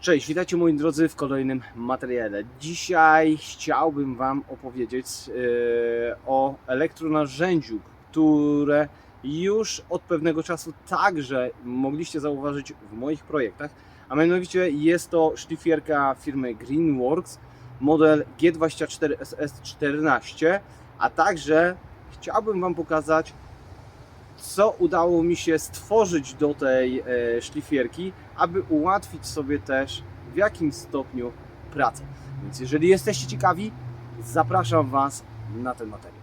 Cześć, witajcie moi drodzy w kolejnym materiale. Dzisiaj chciałbym Wam opowiedzieć e, o elektronarzędziu, które już od pewnego czasu także mogliście zauważyć w moich projektach, a mianowicie jest to szlifierka firmy Greenworks, model G24SS14, a także chciałbym Wam pokazać co udało mi się stworzyć do tej e, szlifierki, aby ułatwić sobie też w jakimś stopniu pracę. Więc jeżeli jesteście ciekawi, zapraszam Was na ten materiał.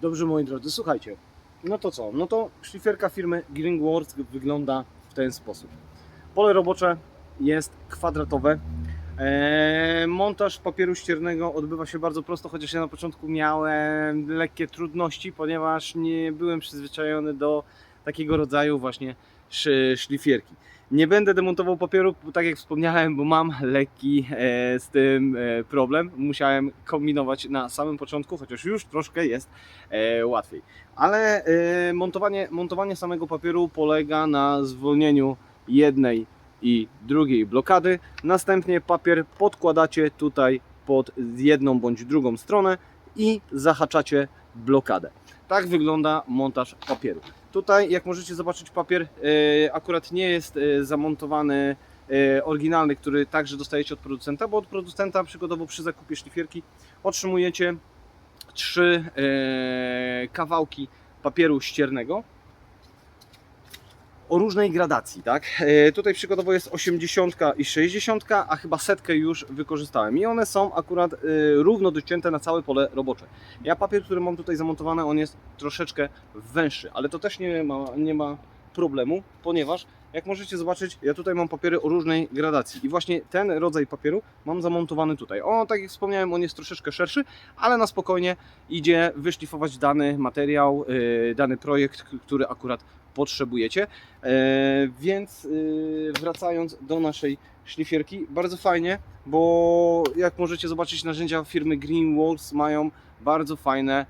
Dobrze moi drodzy, słuchajcie. No to co? No to szlifierka firmy Greenworks wygląda w ten sposób. Pole robocze jest kwadratowe. Eee, montaż papieru ściernego odbywa się bardzo prosto, chociaż ja na początku miałem lekkie trudności, ponieważ nie byłem przyzwyczajony do takiego rodzaju właśnie szlifierki. Nie będę demontował papieru, tak jak wspomniałem, bo mam lekki e, z tym e, problem. Musiałem kombinować na samym początku, chociaż już troszkę jest e, łatwiej. Ale montowanie, montowanie samego papieru polega na zwolnieniu jednej i drugiej blokady. Następnie papier podkładacie tutaj pod jedną bądź drugą stronę i zahaczacie blokadę. Tak wygląda montaż papieru. Tutaj, jak możecie zobaczyć, papier e, akurat nie jest e, zamontowany e, oryginalny, który także dostajecie od producenta, bo od producenta przykładowo przy zakupie szlifierki otrzymujecie trzy kawałki papieru ściernego o różnej gradacji, tak? E, tutaj przykładowo jest 80 i 60, a chyba setkę już wykorzystałem i one są akurat e, równo docięte na całe pole robocze. Ja papier, który mam tutaj zamontowany, on jest troszeczkę węższy, ale to też nie ma, nie ma problemu, ponieważ jak możecie zobaczyć, ja tutaj mam papiery o różnej gradacji i właśnie ten rodzaj papieru mam zamontowany tutaj. O, tak jak wspomniałem, on jest troszeczkę szerszy, ale na spokojnie idzie wyszlifować dany materiał, yy, dany projekt, który akurat potrzebujecie. E, więc yy, wracając do naszej szlifierki, bardzo fajnie, bo jak możecie zobaczyć, narzędzia firmy Greenworks mają bardzo fajne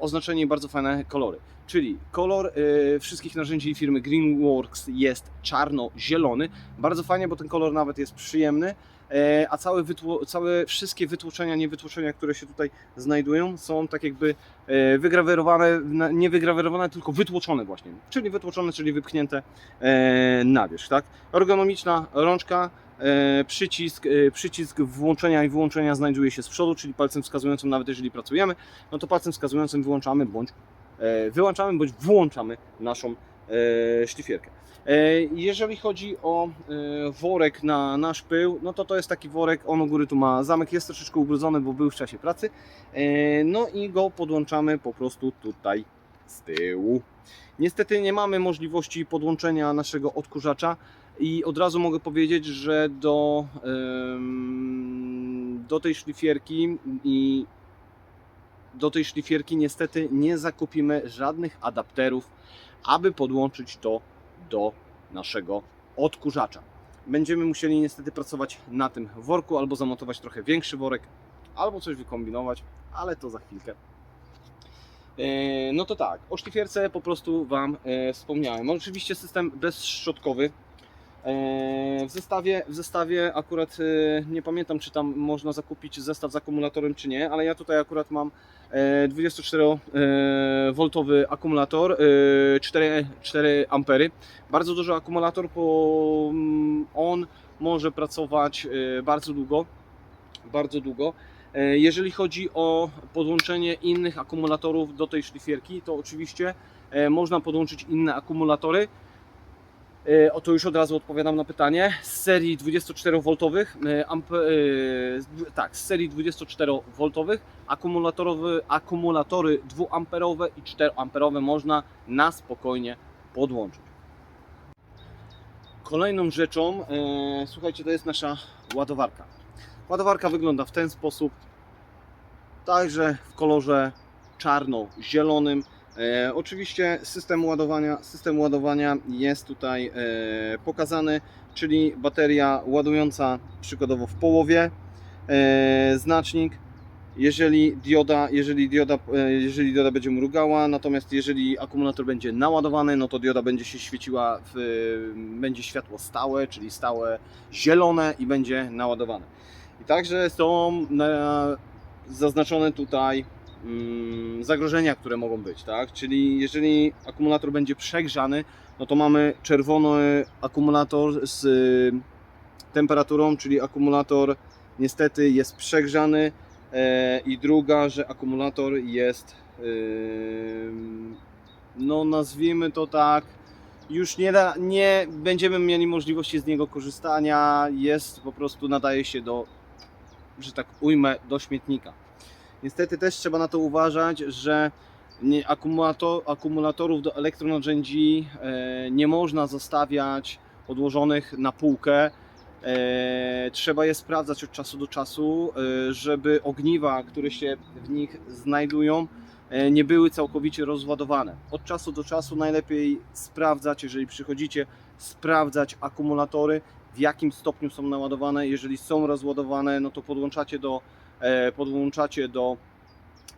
oznaczenie i bardzo fajne kolory. Czyli kolor e, wszystkich narzędzi firmy Greenworks jest czarno-zielony. Bardzo fajnie, bo ten kolor nawet jest przyjemny. E, a całe, całe wszystkie wytłoczenia, niewytłoczenia, które się tutaj znajdują, są tak jakby e, wygrawerowane, nie wygrawerowane, tylko wytłoczone właśnie. Czyli wytłoczone, czyli wypchnięte e, na wierzch, tak? Ergonomiczna rączka, przycisk, przycisk włączenia i wyłączenia znajduje się z przodu, czyli palcem wskazującym, nawet jeżeli pracujemy, no to palcem wskazującym wyłączamy bądź wyłączamy bądź włączamy naszą szlifierkę. E, Jeżeli chodzi o e, worek na nasz pył, no to to jest taki worek, on u góry tu ma zamek, jest troszeczkę ubrudzony, bo był w czasie pracy. E, No i go podłączamy po prostu tutaj z tyłu. Niestety nie mamy możliwości podłączenia naszego odkurzacza i od razu mogę powiedzieć, że do, do tej szlifierki i do tej szlifierki niestety nie zakupimy żadnych adapterów, aby podłączyć to do naszego odkurzacza. Będziemy musieli niestety pracować na tym worku, albo zamontować trochę większy worek, albo coś wykombinować, ale to za chwilkę. E, No to tak, o szlifierce po prostu Wam e, wspomniałem. Oczywiście system bezszczotkowy. E, W zestawie, w zestawie akurat e, nie pamiętam, czy tam można zakupić zestaw z akumulatorem, czy nie, ale ja tutaj akurat mam 24V akumulator, e, 4, 4 ampery. Bardzo duży akumulator, bo mm, on może pracować e, bardzo długo. Bardzo długo. E, Jeżeli chodzi o podłączenie innych akumulatorów do tej szlifierki, to oczywiście e, można podłączyć inne akumulatory. E, O to już od razu odpowiadam na pytanie. Z serii 24V, e, e, tak, z serii 24V akumulatory, akumulatory 2A i 4A można na spokojnie podłączyć. Kolejną rzeczą, słuchajcie, to jest nasza ładowarka. Ładowarka wygląda w ten sposób, także w kolorze czarno-zielonym. E, oczywiście system ładowania, system ładowania jest tutaj e, pokazany, czyli bateria ładująca przykładowo w połowie, e, znacznik, jeżeli dioda, jeżeli dioda, jeżeli dioda będzie mrugała, natomiast jeżeli akumulator będzie naładowany, no to dioda będzie się świeciła, w, będzie światło stałe, czyli stałe zielone i będzie naładowane. I także są na, zaznaczone tutaj zagrożenia, które mogą być, tak? Czyli jeżeli akumulator będzie przegrzany, no to mamy czerwony akumulator z y, temperaturą, czyli akumulator niestety jest przegrzany e, i druga, że akumulator jest no nazwijmy to tak już nie, da, nie będziemy mieli możliwości z niego korzystania, jest po prostu nadaje się do, że tak ujmę, do śmietnika. Niestety też trzeba na to uważać, że akumulator, akumulatorów do elektronarzędzi e, nie można zostawiać odłożonych na półkę. E, trzeba je sprawdzać od czasu do czasu, e, żeby ogniwa, które się w nich znajdują, nie były całkowicie rozładowane. Od czasu do czasu najlepiej sprawdzać, jeżeli przychodzicie, sprawdzać akumulatory, w jakim stopniu są naładowane. Jeżeli są rozładowane, no to podłączacie do, podłączacie do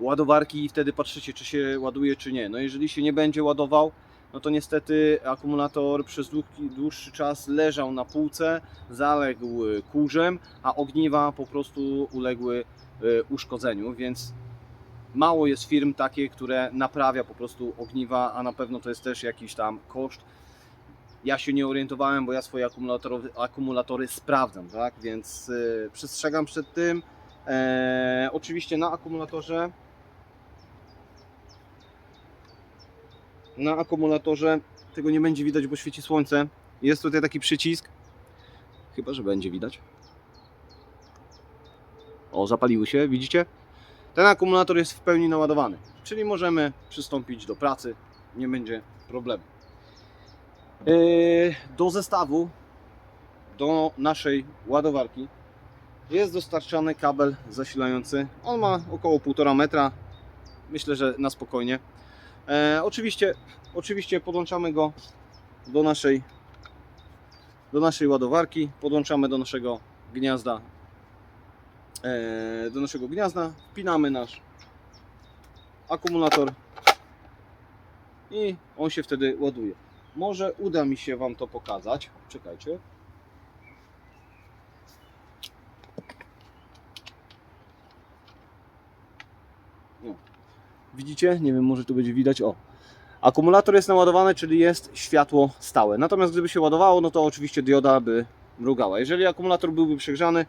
ładowarki i wtedy patrzycie, czy się ładuje, czy nie. No jeżeli się nie będzie ładował, no to niestety akumulator przez dłuższy czas leżał na półce, zaległ kurzem, a ogniwa po prostu uległy e, uszkodzeniu, więc mało jest firm takie, które naprawia po prostu ogniwa, a na pewno to jest też jakiś tam koszt. Ja się nie orientowałem, bo ja swoje akumulatory, akumulatory sprawdzam, tak? Więc yy, przestrzegam przed tym. E, oczywiście na akumulatorze na akumulatorze tego nie będzie widać, bo świeci słońce. Jest tutaj taki przycisk. Chyba, że będzie widać. O, zapaliły się, widzicie? Ten akumulator jest w pełni naładowany, czyli możemy przystąpić do pracy, nie będzie problemu. Yy, Do zestawu, do naszej ładowarki jest dostarczany kabel zasilający. On ma około 1,5 metra. Myślę, że na spokojnie. E, oczywiście, oczywiście podłączamy go do naszej, do naszej ładowarki, podłączamy do naszego gniazda, e, do naszego gniazda, wpinamy nasz akumulator i on się wtedy ładuje. Może uda mi się Wam to pokazać. Czekajcie. O. Widzicie? Nie wiem, może tu będzie widać. O. Akumulator jest naładowany, czyli jest światło stałe. Natomiast gdyby się ładowało, no to oczywiście dioda by mrugała. Jeżeli akumulator byłby przegrzany,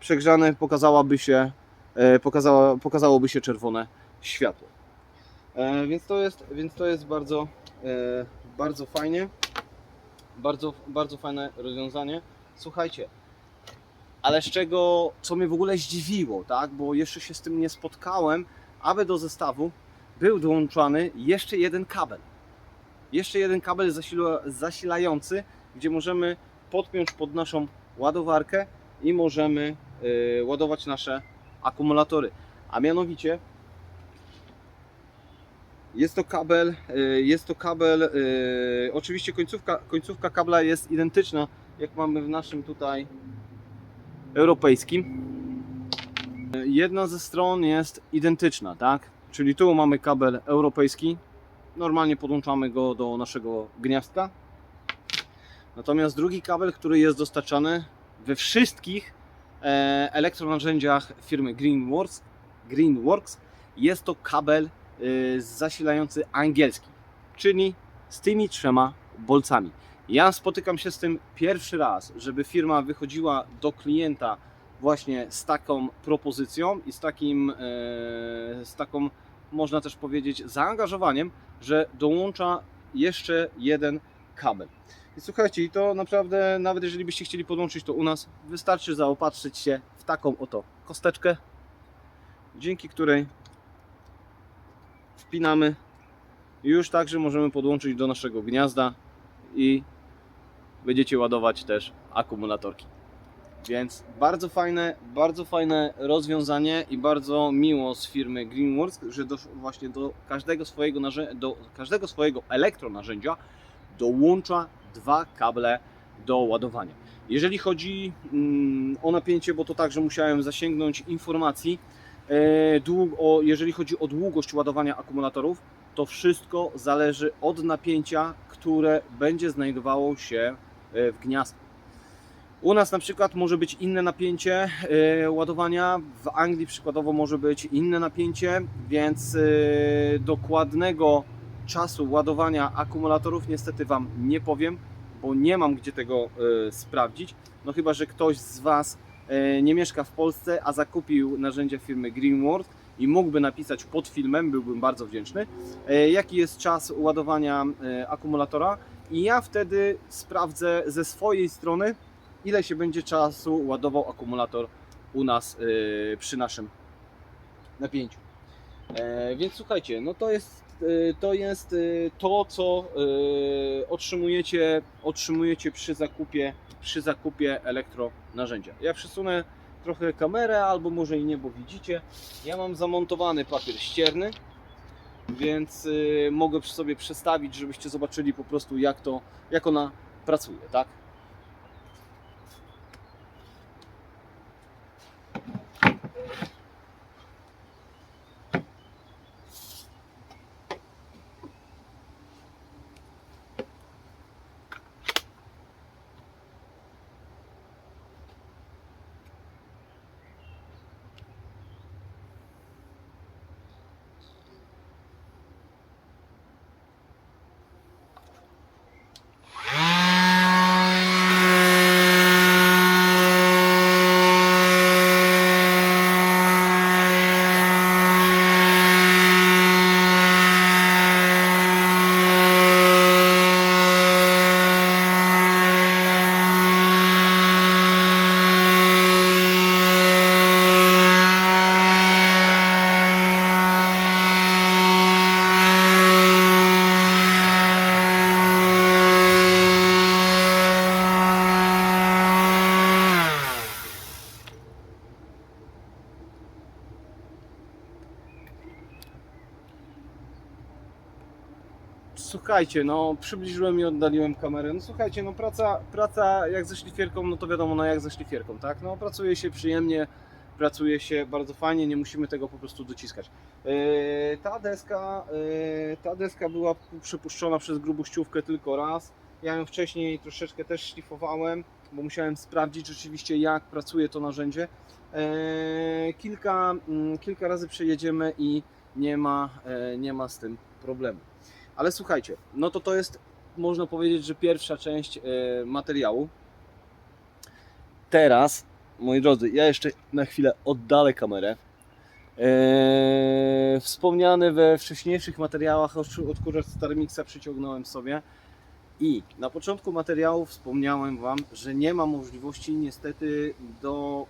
przegrzany pokazałaby się, e, pokazała, pokazałoby się czerwone światło. E, więc, to jest, więc to jest bardzo, e, bardzo fajnie. Bardzo, bardzo fajne rozwiązanie. Słuchajcie, ale z czego, co mnie w ogóle zdziwiło, tak? Bo jeszcze się z tym nie spotkałem, aby do zestawu był dołączany jeszcze jeden kabel. Jeszcze jeden kabel zasila, zasilający, gdzie możemy podpiąć pod naszą ładowarkę i możemy y, ładować nasze akumulatory. A mianowicie jest to kabel, y, jest to kabel, y, oczywiście końcówka, końcówka kabla jest identyczna jak mamy w naszym tutaj europejskim. Jedna ze stron jest identyczna, tak? Czyli tu mamy kabel europejski. Normalnie podłączamy go do naszego gniazdka. Natomiast drugi kabel, który jest dostarczany we wszystkich e, elektronarzędziach firmy Greenworks, Greenworks jest to kabel y, zasilający angielski, czyli z tymi trzema bolcami. Ja spotykam się z tym pierwszy raz, żeby firma wychodziła do klienta właśnie z taką propozycją i z takim, e, z taką, można też powiedzieć, zaangażowaniem, że dołącza jeszcze jeden kabel. I słuchajcie, to naprawdę, nawet jeżeli byście chcieli podłączyć to u nas, wystarczy zaopatrzyć się w taką oto kosteczkę, dzięki której wpinamy i już także możemy podłączyć do naszego gniazda i będziecie ładować też akumulatorki. Więc bardzo fajne, bardzo fajne rozwiązanie i bardzo miło z firmy Greenworks, że do, właśnie do każdego swojego do każdego swojego elektronarzędzia dołącza dwa kable do ładowania. Jeżeli chodzi mm, o napięcie, bo to także musiałem zasięgnąć informacji, e, dług, o, jeżeli chodzi o długość ładowania akumulatorów, to wszystko zależy od napięcia, które będzie znajdowało się e, w gniazdku. U nas na przykład może być inne napięcie e, ładowania, w Anglii przykładowo może być inne napięcie, więc e, dokładnego czasu ładowania akumulatorów niestety Wam nie powiem, bo nie mam gdzie tego e, sprawdzić. No chyba, że ktoś z Was nie mieszka w Polsce, a zakupił narzędzia firmy Greenworld i mógłby napisać pod filmem, byłbym bardzo wdzięczny, jaki jest czas ładowania akumulatora? I ja wtedy sprawdzę ze swojej strony, ile się będzie czasu ładował akumulator u nas e, przy naszym napięciu. E, Więc słuchajcie, no to jest e, to jest e, to, co otrzymujecie, otrzymujecie przy zakupie, przy zakupie elektronarzędzia. Ja przesunę trochę kamerę, albo może i nie, bo widzicie. Ja mam zamontowany papier ścierny, więc mogę sobie przestawić, żebyście zobaczyli po prostu jak to, jak ona pracuje, tak? Słuchajcie, no przybliżyłem i oddaliłem kamerę. No słuchajcie, no praca, praca jak ze szlifierką, no to wiadomo, no jak ze szlifierką, tak? No pracuje się przyjemnie, pracuje się bardzo fajnie, nie musimy tego po prostu dociskać. Yy, ta deska, yy, ta deska była przepuszczona przez grubościówkę tylko raz. Ja ją wcześniej troszeczkę też szlifowałem, bo musiałem sprawdzić rzeczywiście jak pracuje to narzędzie. Yy, kilka, mm, kilka razy przejedziemy i nie ma, e, nie ma z tym problemu. Ale słuchajcie, no to to jest, można powiedzieć, że pierwsza część e, materiału. Teraz, moi drodzy, ja jeszcze na chwilę oddalę kamerę. E, wspomniany we wcześniejszych materiałach odkurzacz Starmixa przyciągnąłem sobie. I na początku materiału wspomniałem Wam, że nie ma możliwości niestety do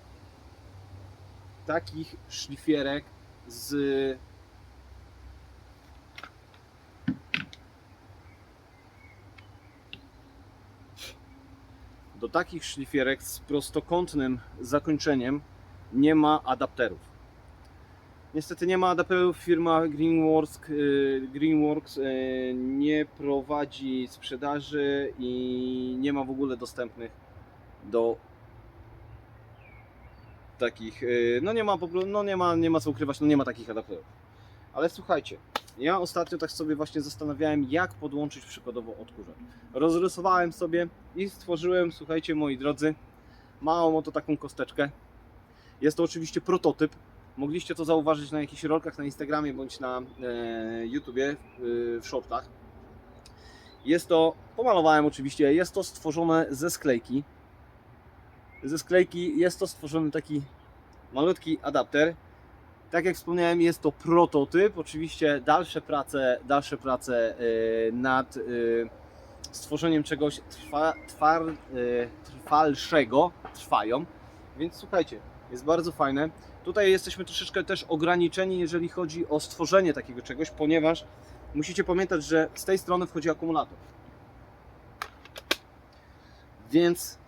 takich szlifierek z takich szlifierek z prostokątnym zakończeniem nie ma adapterów. Niestety nie ma adapterów. Firma Greenworks, y, Greenworks y, nie prowadzi sprzedaży i nie ma w ogóle dostępnych do takich. y, No nie ma, no nie ma, nie ma co ukrywać, no nie ma takich adapterów. Ale słuchajcie, ja ostatnio tak sobie właśnie zastanawiałem, jak podłączyć przykładowo odkurzacz. Rozrysowałem sobie i stworzyłem, słuchajcie moi drodzy, małą oto taką kosteczkę. Jest to oczywiście prototyp. Mogliście to zauważyć na jakichś rolkach na Instagramie bądź na e, YouTubie, e, w shortach. Jest to, pomalowałem oczywiście, jest to stworzone ze sklejki. Ze sklejki jest to stworzony taki malutki adapter. Tak jak wspomniałem, jest to prototyp. Oczywiście dalsze prace, dalsze prace e, nad e, stworzeniem czegoś trwa, twar, e, trwalszego trwają. Więc słuchajcie, jest bardzo fajne. Tutaj jesteśmy troszeczkę też ograniczeni, jeżeli chodzi o stworzenie takiego czegoś, ponieważ musicie pamiętać, że z tej strony wchodzi akumulator. Więc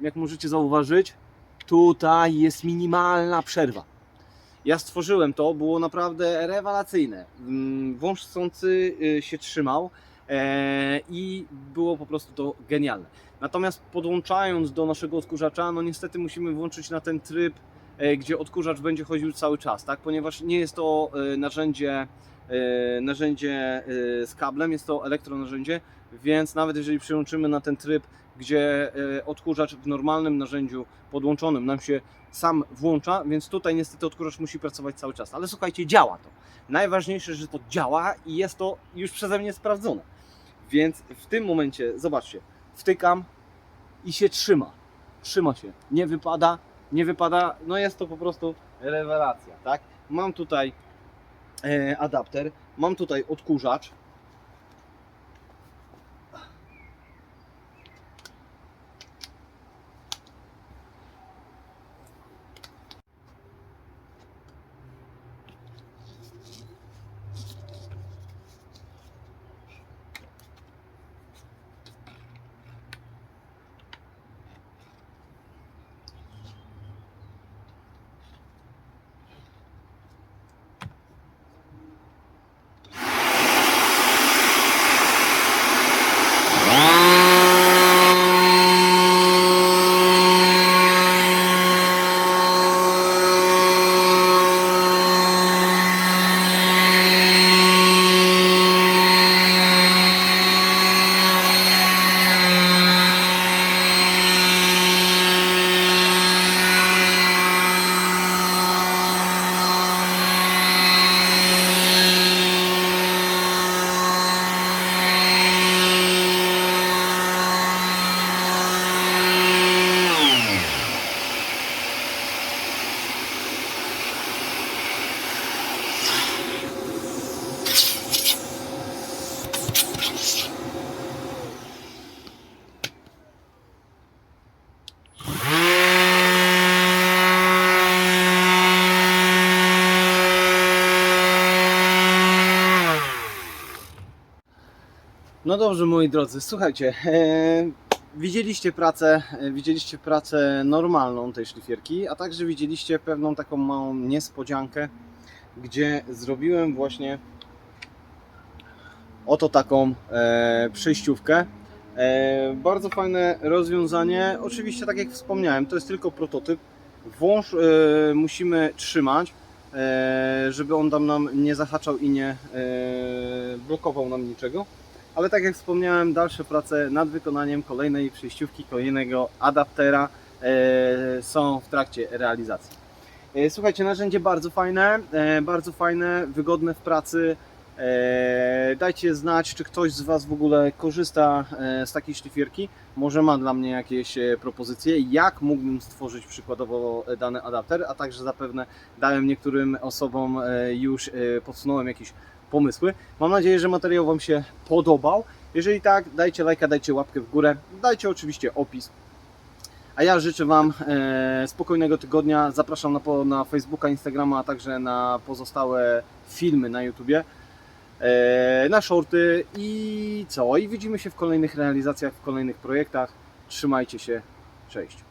jak możecie zauważyć, tutaj jest minimalna przerwa. Ja stworzyłem to, było naprawdę rewelacyjne. Mm, Wąż chcący y, się trzymał e, i było po prostu to genialne. Natomiast podłączając do naszego odkurzacza, no niestety musimy włączyć na ten tryb, e, gdzie odkurzacz będzie chodził cały czas, tak? Ponieważ nie jest to e, narzędzie, narzędzie z kablem, jest to elektronarzędzie, więc nawet jeżeli przyłączymy na ten tryb, gdzie e, odkurzacz w normalnym narzędziu podłączonym nam się sam włącza, więc tutaj niestety odkurzacz musi pracować cały czas. Ale słuchajcie, działa to. Najważniejsze, że to działa i jest to już przeze mnie sprawdzone. Więc w tym momencie, zobaczcie, wtykam i się trzyma. Trzyma się. Nie wypada, nie wypada. No jest to po prostu rewelacja, tak? Mam tutaj e, adapter, mam tutaj odkurzacz. No dobrze, moi drodzy, słuchajcie, e, widzieliście pracę, e, widzieliście pracę normalną tej szlifierki, a także widzieliście pewną taką małą niespodziankę, gdzie zrobiłem właśnie oto taką e, przejściówkę. E, bardzo fajne rozwiązanie. Oczywiście, tak jak wspomniałem, to jest tylko prototyp. Wąż e, musimy trzymać, e, żeby on tam nam nie zahaczał i nie e, blokował nam niczego. Ale tak jak wspomniałem, dalsze prace nad wykonaniem kolejnej przejściówki, kolejnego adaptera e, są w trakcie realizacji. E, Słuchajcie, narzędzie bardzo fajne, e, bardzo fajne, wygodne w pracy. Dajcie znać, czy ktoś z Was w ogóle korzysta z takiej szlifierki. Może ma dla mnie jakieś propozycje, jak mógłbym stworzyć przykładowo dany adapter, a także zapewne dałem niektórym osobom już podsunąłem jakieś pomysły. Mam nadzieję, że materiał Wam się podobał. Jeżeli tak, dajcie lajka, dajcie łapkę w górę, dajcie oczywiście opis. A ja życzę Wam e, spokojnego tygodnia. Zapraszam na, na Facebooka, Instagrama, a także na pozostałe filmy na YouTubie, e, na shorty i co? I widzimy się w kolejnych realizacjach, w kolejnych projektach. Trzymajcie się. Cześć.